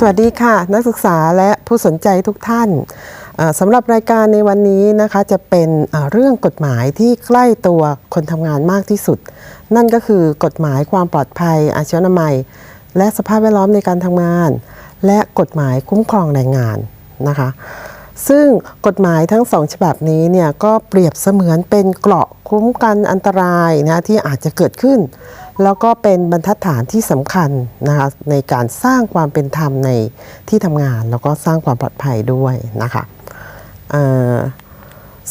สวัสดีค่ะ นักศึกษาและผู้สนใจทุกท่านสำหรับรายการในวันนี้นะคะจะเป็นเอ่อเรื่องกฎหมายที่ใกล้ตัวคนทำงานมากที่สุด นั่นก็คือกฎหมายความปลอดภัยอาชีวนามัย และสภาพแวดล้อมในการทำงาน และกฎหมายคุ้มครองแรงงานนะคะ ซึ่งกฎหมายทั้งสองฉบับนี้เนี่ยก็เปรียบเสมือนเป็นเกราะคุ้มกันอันตรายนะที่อาจจะเกิดขึ้น แล้วก็เป็นบรรทัดฐานที่สำคัญนะคะในการสร้างความเป็นธรรมในที่ทำงาน แล้วก็สร้างความปลอดภัยด้วยนะคะ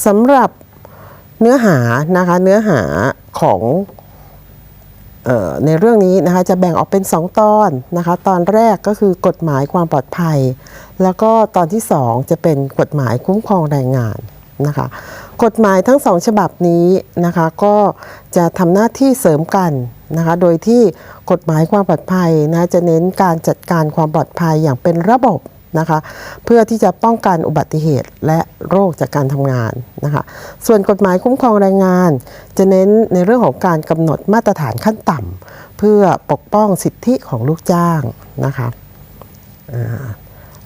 สำหรับเนื้อหานะคะเนื้อหาของออในเรื่องนี้นะคะจะแบ่งออกเป็น 2 ตอนนะคะตอนแรกก็คือกฎหมายความปลอดภัย แล้วก็ตอนที่ 2 จะเป็นกฎหมายคุ้มครองแรงงาน นะคะกฎหมายทั้งสองฉบับนี้นะคะก็จะทำหน้าที่เสริมกันนะคะโดยที่กฎหมายความปลอดภัยนะจะเน้นการจัดการความปลอดภัยอย่างเป็นระบบนะคะเพื่อที่จะป้องกันอุบัติเหตุและโรคจากการทำงานนะคะส่วนกฎหมายคุ้มครองแรงงาน จะเน้นในเรื่องของการกำหนดมาตรฐานขั้นต่ำเพื่อปกป้องสิทธิของลูกจ้างนะคะ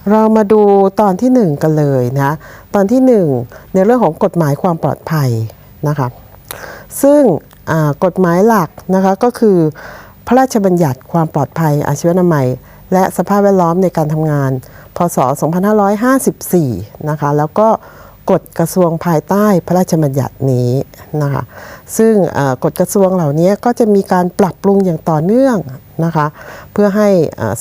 เรามาดูตอนที่หนึ่งกันเลยนะตอนที่หนึ่งในเรื่องของกฎหมายความปลอดภัยนะคะซึ่งกฎหมายหลักนะคะก็คือ พระราชบัญญัติความปลอดภัยอาชีวนามัย และสภาพแวดล้อมในการทำงาน พศ 2554 นะคะแล้วก็ กฎกระทรวงภายใต้พระราชบัญญัตินี้นะคะซึ่งกฎกระทรวงเหล่านี้ก็จะมีการปรับปรุงอย่างต่อเนื่องนะคะเพื่อให้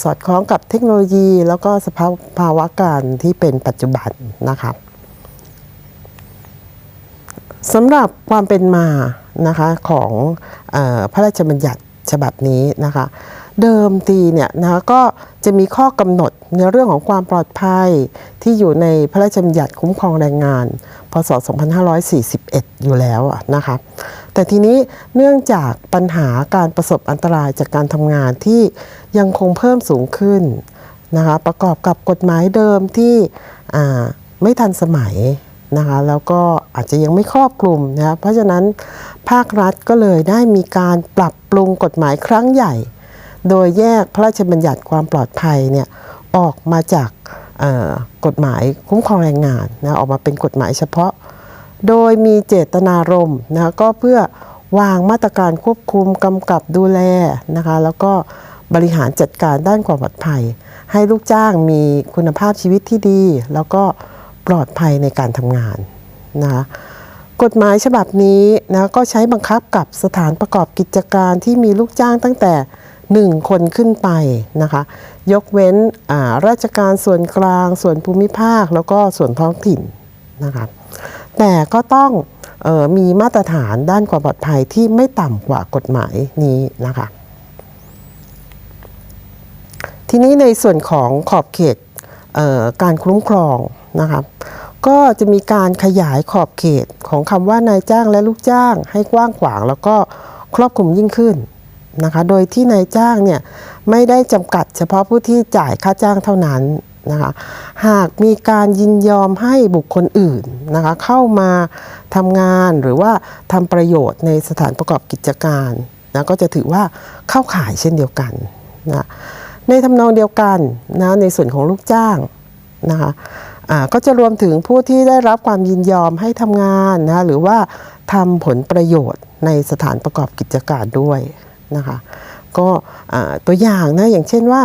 สอดคล้องกับเทคโนโลยี แล้วก็สภาพภาวะการที่เป็นปัจจุบันนะคะสำหรับความเป็นมานะคะของอพระราชบัญญัติฉบับนี้นะคะ เดิมทีเนี่ยนะก็จะมีข้อกำหนดในเรื่องของความปลอดภัยที่อยู่ในพระราชบัญญัติคุ้มครองแรงงาน พศ 2541 อยู่แล้วนะคะแต่ทีนี้เนื่องจากปัญหาการประสบอันตรายจากการทำงานที่ยังคงเพิ่มสูงขึ้นนะคะประกอบกับกฎหมายเดิมที่ไม่ทันสมัยนะคะแล้วก็อาจจะยังไม่ครอบคลุมนะคะเพราะฉะนั้นภาครัฐก็เลยได้มีการปรับปรุงกฎหมายครั้งใหญ่ โดยแยกพระราชบัญญัติความปลอดภัยเนี่ยออกมาจากกฎหมายคุ้มครองแรงงานนะออกมาเป็นกฎหมายเฉพาะ โดยมีเจตนารมณ์นะคะก็เพื่อวางมาตรการควบคุมกำกับดูแลนะคะแล้วก็บริหารจัดการด้านความปลอดภัย ให้ลูกจ้างมีคุณภาพชีวิตที่ดี แล้วก็ปลอดภัยในการทำงานนะคะกฎหมายฉบับนี้นะก็ใช้บังคับกับสถานประกอบกิจการที่มีลูกจ้างตั้งแต่ 1 คนขึ้นไปนะคะ ยกเว้นราชการส่วนกลาง ส่วนภูมิภาค แล้วก็ส่วนท้องถิ่นนะคะแต่ก็ต้องออมีมาตรฐานด้านความปลอดภัยที่ไม่ต่ำกว่ากฎหมายนี้นะคะ ทีนี้ในส่วนของขอบเขตเการคุ้มครองนะครับก็จะมีการขยายขอบเขตของคำว่านายจ้างและลูกจ้างให้กว้างขวางแล้วก็ครอบคลุมยิ่งขึ้น นะคะ โดยที่นายจ้างเนี่ยไม่ได้จำกัดเฉพาะผู้ที่จ่ายค่าจ้างเท่านั้นนะคะหากมีการยินยอมให้บุคคลอื่นนะคะเข้ามาทำงานหรือว่าทำประโยชน์ในสถานประกอบกิจการนะก็จะถือว่าเข้าข่ายเช่นเดียวกันนะในทำนองเดียวกันนะในส่วนของลูกจ้างนะคะก็จะรวมถึงผู้ที่ได้รับความยินยอมให้ทำงานนะหรือว่าทำผลประโยชน์ในสถานประกอบกิจการด้วย นะคะก็ตัวอย่างนะอย่างเช่นว่า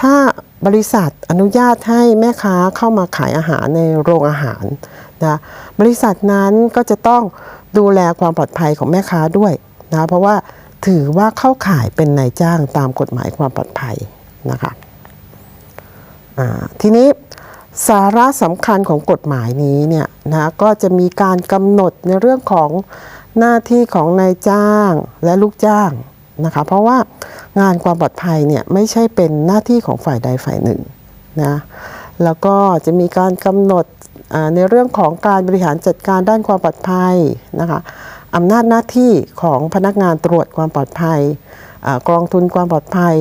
ถ้าบริษัทอนุญาตให้แม่ค้าเข้ามาขายอาหารในโรงอาหารนะบริษัทนั้นก็จะต้องดูแลความปลอดภัยของแม่ค้าด้วยนะเพราะว่าถือว่าเข้าข่ายเป็นนายจ้างตามกฎหมายความปลอดภัยนะคะทีนี้สาระสำคัญของกฎหมายนี้เนี่ยนะก็จะมีการกำหนดในเรื่องของหน้าที่ของนายจ้างและลูกจ้าง นะคะ เพราะว่างานความปลอดภัยเนี่ยไม่ใช่เป็นหน้าที่ของฝ่ายใดฝ่ายหนึ่งนะแล้วก็จะมีการกำหนดในเรื่องของการบริหารจัดการด้านความปลอดภัยนะคะอำนาจหน้าที่ของพนักงานตรวจความปลอดภัยอกองทุนความปลอดภัย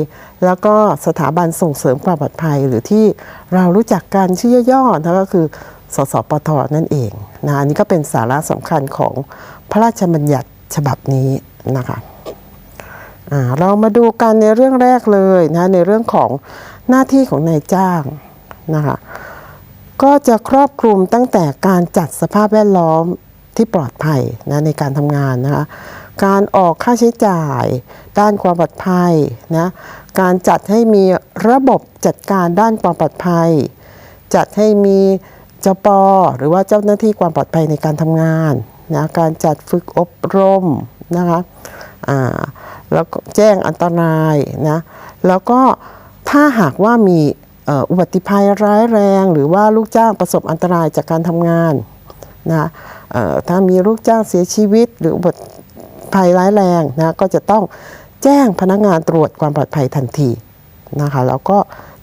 แล้วก็สถาบันส่งเสริมความปลอดภัย หรือที่เรารู้จักกันชื่อย่อๆนะก็คือสสปทนั่นเองนะอันนี้ก็เป็นสาระสำคัญของพระราชบัญญัติฉบับนี้นะคะ เรามาดูกันในเรื่องแรกเลยนะในเรื่องของหน้าที่ของนายจ้างนะคะก็จะครอบคลุมตั้งแต่การจัดสภาพแวดล้อมที่ปลอดภัยนะในการทำงานนะคะการออกค่าใช้จ่าย ด้านความปลอดภัยนะการจัดให้มีระบบจัดการด้านความปลอดภัย จัดให้มีเจ้าปอหรือว่าเจ้าหน้าที่ความปลอดภัยในการทำงานนะการจัดฝึกอบรมนะคะ แล้วแจ้งอันตรายนะแล้วก็ถ้าหากว่ามีอุบัติภัยร้ายแรง หรือว่าลูกจ้างประสบอันตรายจากการทำงานนะถ้ามีลูกจ้างเสียชีวิต หรืออุบัติภัยร้ายแรงนะก็จะต้องแจ้งพนักงานตรวจความปลอดภัยทันทีนะคะแล้วก็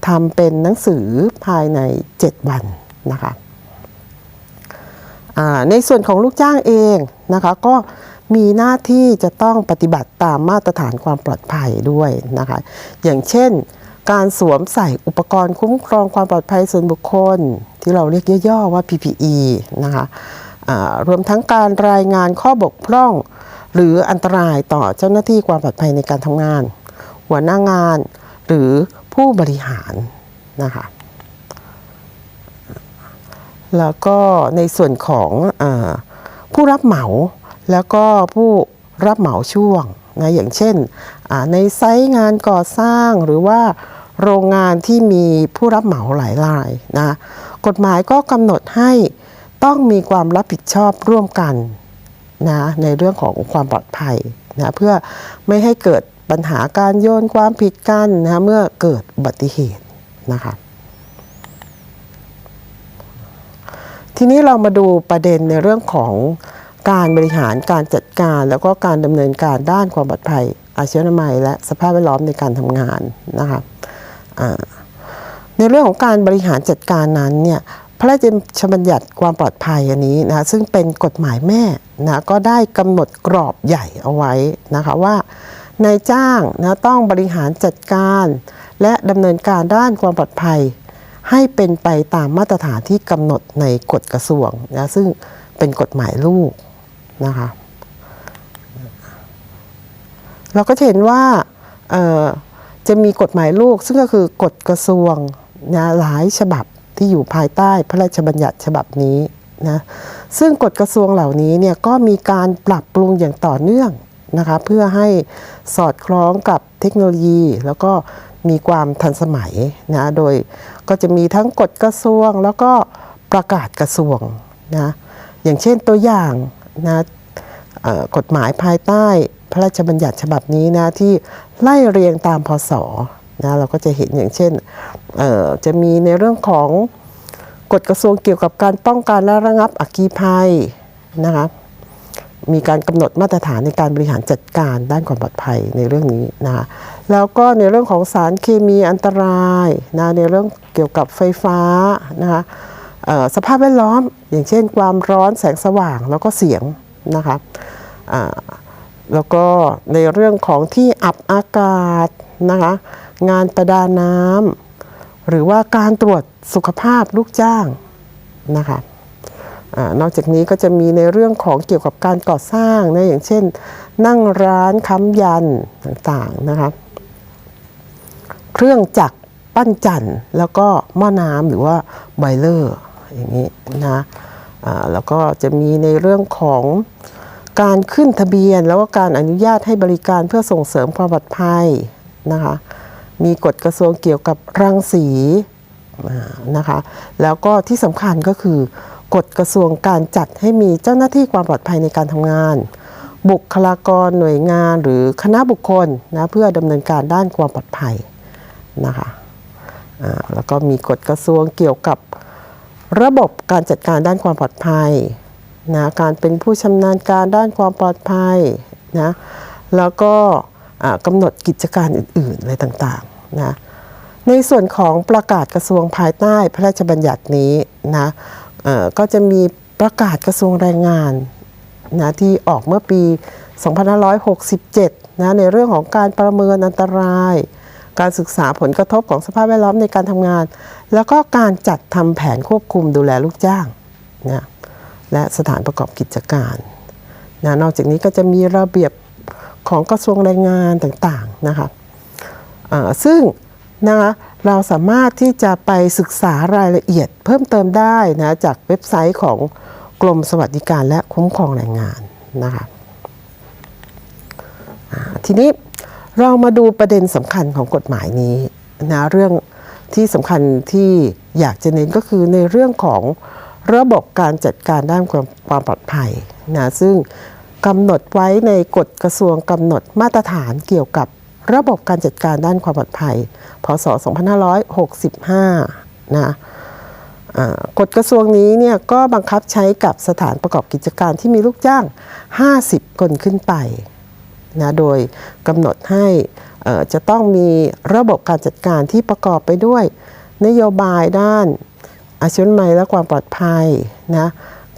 ทำเป็นหนังสือภายใน 7 วันนะคะในส่วนของลูกจ้างเองนะคะก็ มีหน้าที่จะต้องปฏิบัติตามมาตรฐานความปลอดภัยด้วยนะคะ อย่างเช่น การสวมใส่อุปกรณ์คุ้มครองความปลอดภัยส่วนบุคคล ที่เราเรียกย่อๆว่า PPE นะคะรวมทั้งการรายงานข้อบกพร่อง หรืออันตรายต่อเจ้าหน้าที่ความปลอดภัยในการทำงาน หัวหน้างานหรือผู้บริหารนะคะแล้วก็ในส่วนของอผู้รับเหมา แล้วก็ผู้รับเหมาช่วงนะอย่างเช่นในไซต์งานก่อสร้างหรือว่าโรงงานที่มีผู้รับเหมาหลายรายนะกฎหมายก็กำหนดให้ต้องมีความรับผิดชอบร่วมกันนะในเรื่องของความปลอดภัยนะเพื่อไม่ให้เกิดปัญหาการโยนความผิดกันนะเมื่อเกิดอุบัติเหตุนะคะทีนี้เรามาดูประเด็นในเรื่องของ การบริหารการจัดการ แล้วก็การดำเนินการด้านความปลอดภัย อาชีวนามัย และสภาพแวดล้อมในการทำงานนะคะในเรื่องของการบริหารจัดการนั้นเนี่ยพระราชบัญญัติความปลอดภัยอันนี้นะซึ่งเป็นกฎหมายแม่นะก็ได้กำหนดกรอบใหญ่เอาไว้นะคะว่านายจ้างนะต้องบริหารจัดการ และดำเนินการด้านความปลอดภัย ให้เป็นไปตามมาตรฐานที่กำหนดในกฎกระทรวงนะซึ่งเป็นกฎหมายลูก นะคะ เราก็จะเห็นว่าจะมีกฎหมายลูกซึ่งก็คือกฎกระทรวงนะหลายฉบับที่อยู่ภายใต้พระราชบัญญัติฉบับนี้นะซึ่งกฎกระทรวงเหล่านี้เนี่ยก็มีการปรับปรุงอย่างต่อเนื่องนะคะเพื่อให้สอดคล้องกับเทคโนโลยี แล้วก็มีความทันสมัยนะโดยก็จะมีทั้งกฎกระทรวงแล้วก็ประกาศกระทรวงนะอย่างเช่นตัวอย่าง นะกฎหมายภายใต้พระราชบัญญัติฉบับนี้นะที่ไล่เรียงตามพศนะเราก็จะเห็นอย่างเช่นจะมีในเรื่องของกฎกระทรวงเกี่ยวกับการป้องกันและระงับอัคคีภัยนะคะมีการกำหนดมาตรฐานในการบริหารจัดการด้านความปลอดภัยในเรื่องนี้นะคะแล้วก็ในเรื่องของสารเคมีอันตรายนะในเรื่องเกี่ยวกับไฟฟ้านะคะ สภาพแวดล้อม อย่างเช่น ความร้อนแสงสว่างแล้วก็เสียงนะคะแล้วก็ในเรื่องของที่อับอากาศนะคะงานประดาน้ำหรือว่าการตรวจสุขภาพลูกจ้างนะคะอนอกจากนี้ก็จะมีในเรื่องของเกี่ยวกับการก่อสร้างนะอย่างเช่น นั่งร้านค้ำยันต่างๆนะครับเครื่องจักรปั้นจันทร์แล้วก็หม้อน้ำหรือว่าไบเลอร์ อย่างนี้นะแล้วก็จะมีในเรื่องของการขึ้นทะเบียน แล้วก็การอนุญาตให้บริการเพื่อส่งเสริมความปลอดภัยนะคะมีกฎกระทรวงเกี่ยวกับรังสีนะคะแล้วก็ที่สำคัญก็คือกฎกระทรวงการจัดให้มีเจ้าหน้าที่ความปลอดภัยในการทำงาน บุคลากรหน่วยงานหรือคณะบุคคลนะเพื่อดำเนินการด้านความปลอดภัยนะคะแล้วก็มีกฎกระทรวงเกี่ยวกับ ระบบการจัดการด้านความปลอดภัยนะการเป็นผู้ชำนาญการด้านความปลอดภัยนะแล้วก็กำหนดกิจการอื่น ๆ อะไรต่างๆนะในส่วนของประกาศกระทรวงภายใต้พระราชบัญญัตินี้นะก็จะมีประกาศกระทรวงแรงงานนะที่ออกเมื่อปี 2567นะในเรื่องของการประเมินอันตราย การศึกษาผลกระทบของสภาพแวดล้อมในการทำงาน แล้วก็การจัดทำแผนควบคุมดูแลลูกจ้างนะและสถานประกอบกิจการนะนอกจากนี้ก็จะมีระเบียบของกระทรวงแรงงานต่างๆนะคะซึ่งนะคะเราสามารถที่จะไปศึกษารายละเอียดเพิ่มเติมได้นะจากเว็บไซต์ของกรมสวัสดิการและคุ้มครองแรงงานนะคะทีนี้ เรามาดูประเด็นสำคัญของกฎหมายนี้นะเรื่องที่สำคัญที่อยากจะเน้นก็คือในเรื่องของระบบการจัดการด้านความวามปลอดภัยนะซึ่งกำหนดไว้ในกฎกระทรวงกำหนดมาตรฐานเกี่ยวกับระบบการจัดการด้านความปลอดภัย พศ 2565 นะกฎกระทรวงนี้เนี่ยก็บังคับใช้กับสถานประกอบกิจการที่มีลูกจ้าง 50 คนขึ้นไป นะโดยกำหนดให้จะต้องมีระบบการจัดการที่ประกอบไปด้วย นโยบายด้านอาชีวะและความปลอดภัยนะ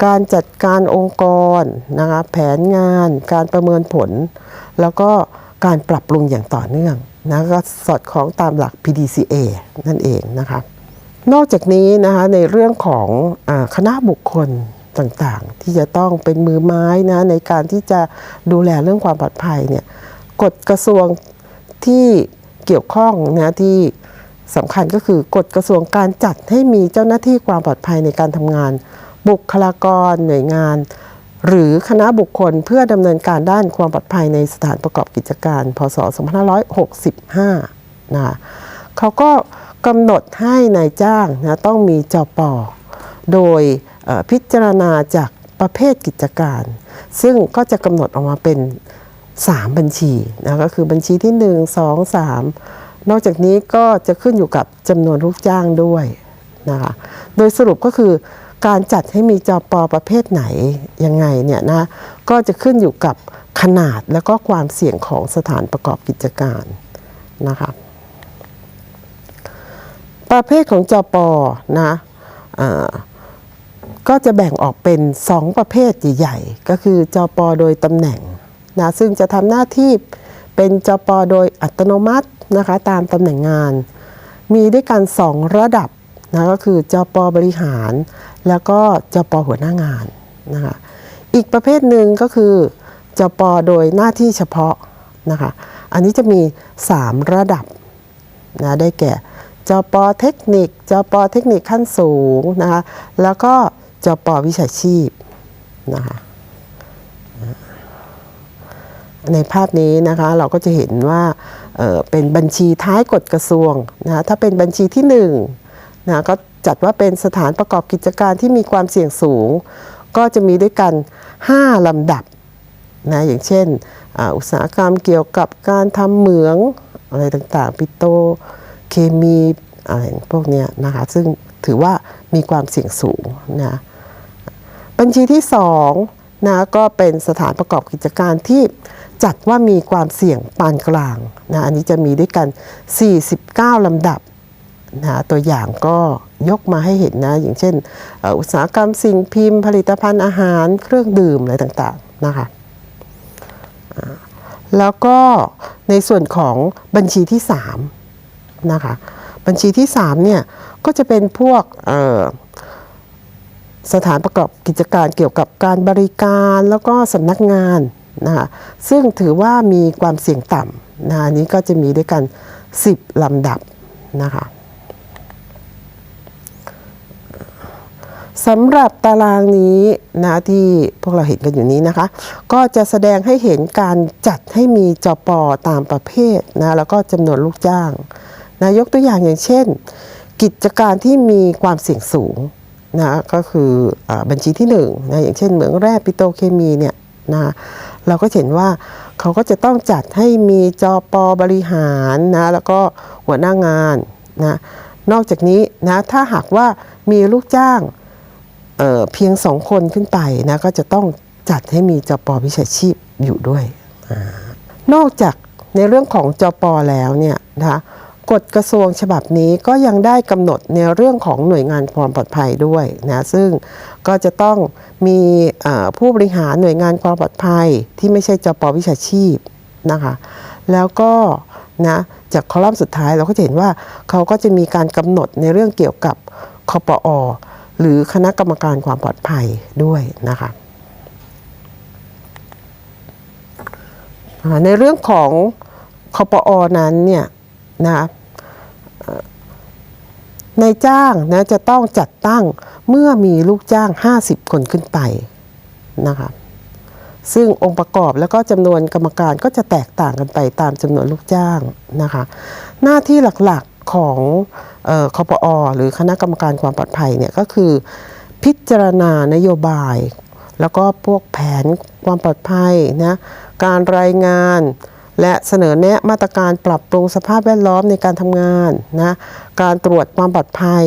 การจัดการองค์กรนะคะแผนงานการประเมินผล แล้วก็การปรับปรุงอย่างต่อเนื่องนะก็สอดคล้องตามหลัก PDCA นั่นเองนะคะนอกจากนี้นะคะในเรื่องของอคณะบุคคล ต่างๆ ที่จะต้องเป็นมือไม้นะในการที่จะดูแลเรื่องความปลอดภัยเนี่ยกฎกระทรวงที่เกี่ยวข้องนะที่สำคัญก็คือกฎกระทรวงการจัดให้มีเจ้าหน้าที่ความปลอดภัยในการทำงาน บุคลากรหน่วยงาน หรือคณะบุคคลเพื่อดำเนินการด้านความปลอดภัยในสถานประกอบกิจการ พศ 2565นะคะเขาก็กำหนดให้ในายจ้างนะต้องมีจปอโดย พิจารณาจากประเภทกิจการ ซึ่งก็จะกำหนดออกมาเป็น 3 บัญชีนะก็คือบัญชีที่ 1 2 3 นอกจากนี้ก็จะขึ้นอยู่กับจำนวนลูกจ้างด้วยนะคะโดยสรุปก็คือการจัดให้มีจปประเภทไหนยังไงเนี่ยนะก็จะขึ้นอยู่กับขนาดและก็ความเสี่ยงของสถานประกอบกิจการนะคะประเภทของจปนะอ่า ก็จะแบ่งออกเป็น 2 ประเภทใหญ่ๆ ก็คือจปโดยตำแหน่งนะซึ่งจะทำหน้าที่เป็นจปโดยอัตโนมัตินะคะตามตำแหน่งงาน มีด้วยกัน 2 ระดับนะก็คือจปบริหาร แล้วก็จปหัวหน้างานนะคะอีกประเภทหนึ่งก็คือจปโดยหน้าที่เฉพาะนะคะอันนี้จะมี 3 ระดับนะได้แก่จปเทคนิคจปเทคนิคขั้นสูงนะคะแล้วก็ จปวิชาชีพนะคะในภาพนี้นะคะเราก็จะเห็นว่าเเป็นบัญชีท้ายกฎกระทรวงนะะถ้าเป็นบัญชีที่1นะก็จัดว่าเป็นสถานประกอบกิจการที่มีความเสี่ยงสูง ก็จะมีด้วยกัน 5 ลำดับนะอย่างเช่นออุตสาหกรรมเกี่ยวกับการทำเหมืองอะไรต่างๆ ปิโตเคมีอะไรพวกเนี้ยนะคะซึ่งถือว่ามีความเสี่ยงสูงนะ บัญชีที่2นะก็เป็นสถานประกอบกิจการที่จัดว่ามีความเสี่ยงปานกลางนะอันนี้จะมีด้วยกัน 49 ลำดับนะตัวอย่างก็ยกมาให้เห็นนะ อย่างเช่น อุตสาหกรรมสิ่งพิมพ์ ผลิตภัณฑ์อาหารเครื่องดื่มอะไรต่างๆนะคะแล้วก็ในส่วนของบัญชีที่3นะคะบัญชีที่3เนี่ยก็จะเป็นพวกอ สถานประกอบกิจการเกี่ยวกับการบริการแล้วก็สำนักงานนะคะซึ่งถือว่ามีความเสี่ยงต่ำนะอันนี้ก็จะมีด้วยกัน 10 ลำดับนะคะสำหรับตารางนี้นะที่พวกเราเห็นกันอยู่นี้นะคะ ก็จะแสดงให้เห็นการจัดให้มีจปอตามประเภทนะแล้วก็จำนวนลูกจ้างนะยกตัวอย่างอย่างเช่น กิจการที่มีความเสี่ยงสูง นะก็คืออบัญชีที่1นะอย่างเช่นเหมืองแร่ปิโตเคมีเนี่ยนะเราก็เห็นว่าเขาก็จะต้องจัดให้มีจปบริหารนะแล้วก็หัวหน้างานนะนอกจากนี้นะถ้าหากว่ามีลูกจ้างเเพียงสองคนขึ้นไปนะก็จะต้องจัดให้มีจปวิชาชีพอยู่ด้วยอนอกจากในเรื่องของจปแล้วเนี่ยนะคะ กฎกระทรวงฉบับนี้ก็ยังได้กำหนดในเรื่องของหน่วยงานความปลอดภัยด้วยนะซึ่งก็จะต้องมีผู้บริหารหน่วยงานความปลอดภัยที่ไม่ใช่จปวิชาชีพนะคะแล้วก็นะจากคอลัมน์สุดท้ายเราก็จะเห็นว่าเขาก็จะมีการกำหนดในเรื่องเกี่ยวกับคอปอหรือคณะกรรมการความปลอดภัยด้วยนะคะในเรื่องของคอปอนั้นเนี่ย นะคะเอ่อนายจ้างนะจะต้องจัดตั้งเมื่อมีลูกจ้าง 50 คนขึ้นไปนะคะซึ่งองค์ประกอบแล้วก็จำนวนกรรมการก็จะแตกต่างกันไปตามจำนวนลูกจ้างนะคะหน้าที่หลักๆของออคอปอหรือคณะกรรมการความปลอดภัยเนี่ยก็คือ พิจารณานโยบาย แล้วก็พวกแผนความปลอดภัยนะการรายงาน และเสนอแนะมาตรการปรับปรุงสภาพแวดล้อมในการทำงานนะการตรวจความปลอดภัย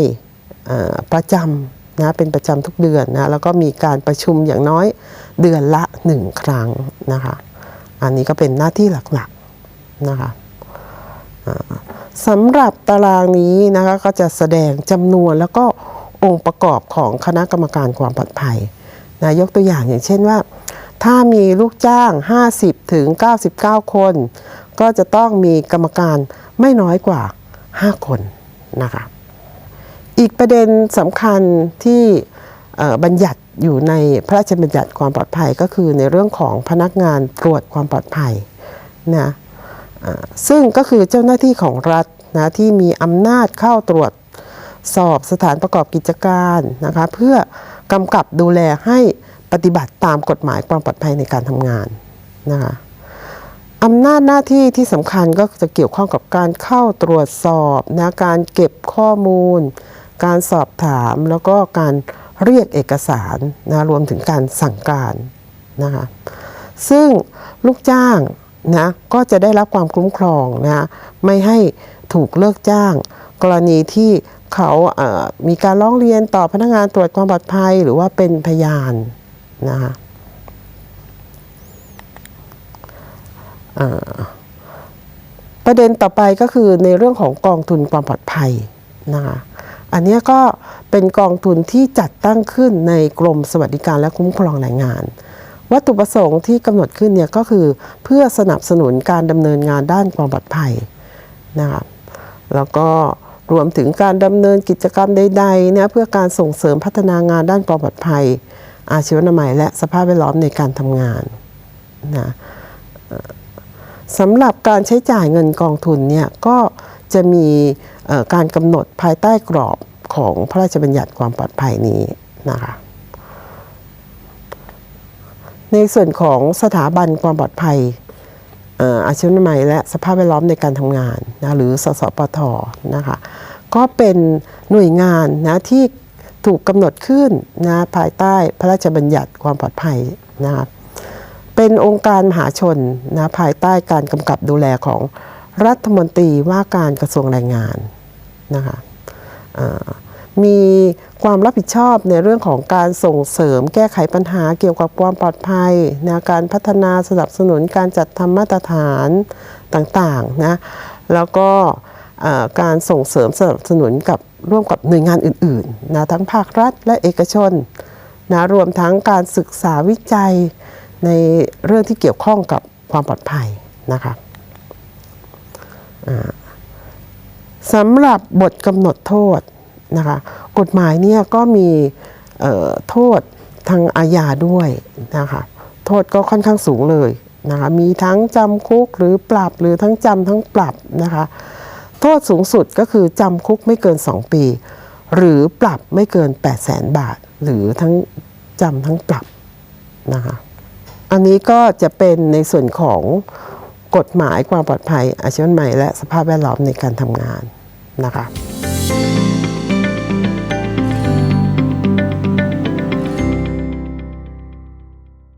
ประจำนะเป็นประจำทุกเดือนนะแล้วก็มีการประชุมอย่างน้อยเดือนละหนึ่งครั้งนะคะอันนี้ก็เป็นหน้าที่หลักๆนะคะสำหรับตารางนี้นะคะก็จะแสดงจำนวนแล้วก็องค์ประกอบของคณะกรรมการความปลอดภัยนะยกตัวอย่างอย่างเช่นว่า ถ้ามีลูกจ้าง 50ถึง99 คน ก็จะต้องมีกรรมการไม่น้อยกว่า 5 คนนะคะอีกประเด็นสำคัญที่บัญญัติอยู่ในพระราชบัญญัติความปลอดภัยก็คือในเรื่องของพนักงานตรวจความปลอดภัยนะซึ่งก็คือเจ้าหน้าที่ของรัฐนะที่มีอำนาจเข้าตรวจสอบสถานประกอบกิจการนะคะเพื่อกำกับดูแลให้ ปฏิบัติตามกฎหมายความปลอดภัยในการทำงานนะคะอำนาจหน้าที่ที่สำคัญก็จะเกี่ยวข้องกับการเข้าตรวจสอบนะการเก็บข้อมูล การสอบถามแล้วก็การเรียกเอกสารนะรวมถึงการสั่งการนะคะซึ่งลูกจ้างนะก็จะได้รับความคุ้มครองนะไม่ให้ถูกเลิกจ้าง กรณีที่เขามีการร้องเรียนต่อพนักงานตรวจความปลอดภัย หรือว่าเป็นพยาน นะคะประเด็นต่อไปก็คือในเรื่องของกองทุนความปลอดภัยนะคะอันนี้ก็เป็นกองทุนที่จัดตั้งขึ้นในกรมสวัสดิการและคุ้มครองแรงงาน วัตถุประสงค์ที่กำหนดขึ้นเนี่ยก็คือเพื่อสนับสนุนการดำเนินงานด้านความปลอดภัยนะคะแล้วก็รวมถึงการดำเนินกิจกรรมใดๆเนี่ยเพื่อการส่งเสริมพัฒนางานด้านความปลอดภัย อาชีวนามัยและสภาพแวดล้อมในการทำงานนะสำหรับการใช้จ่ายเงินกองทุนเนี่ยก็จะมีการกำหนดภายใต้กรอบของพระราชบัญญัติความปลอดภัยนี้นะคะในส่วนของสถาบันความปลอดภัยเอ่ออาชีวนามัยและสภาพแวดล้อมในการทำงานนะหรือสสปทนะคะก็เป็นหน่วยงานนะที่ ถูกกำหนดขึ้นนะภายใต้พระราชบัญญัติความปลอดภัยนะครับเป็นองค์การมหาชนนะภายใต้การกำกับดูแลของรัฐมนตรีว่าการกระทรวงแรงงานนะคะมีความรับผิดชอบในเรื่องของการส่งเสริมแก้ไขปัญหาเกี่ยวกับความปลอดภัยนะการพัฒนาสนับสนุนการจัดทำมาตรฐานต่างๆนะแล้วก็การส่งเสริมสนับสนุนกับ ร่วมกับหน่วยงานอื่นๆนะทั้งภาครัฐและเอกชนนะรวมทั้งการศึกษาวิจัยในเรื่องที่เกี่ยวข้องกับความปลอดภัยนะคะสำหรับบทกำหนดโทษนะคะกฎหมายเนี่ยก็มีโทษทางอาญาด้วยนะคะโทษก็ค่อนข้างสูงเลยนะคะมีทั้งจำคุกหรือปรับหรือทั้งจำทั้งปรับนะคะ โทษสูงสุดก็คือจำคุกไม่เกิน 2 ปี หรือปรับไม่เกิน 8 0 0แสนบาท หรือทั้งจำทั้งปรับนะคะอันนี้ก็จะเป็นในส่วนของกฎหมายความปลอดภัยอาชีวะใหม่และสภาพแวดล้อมในการทำงานนะคะ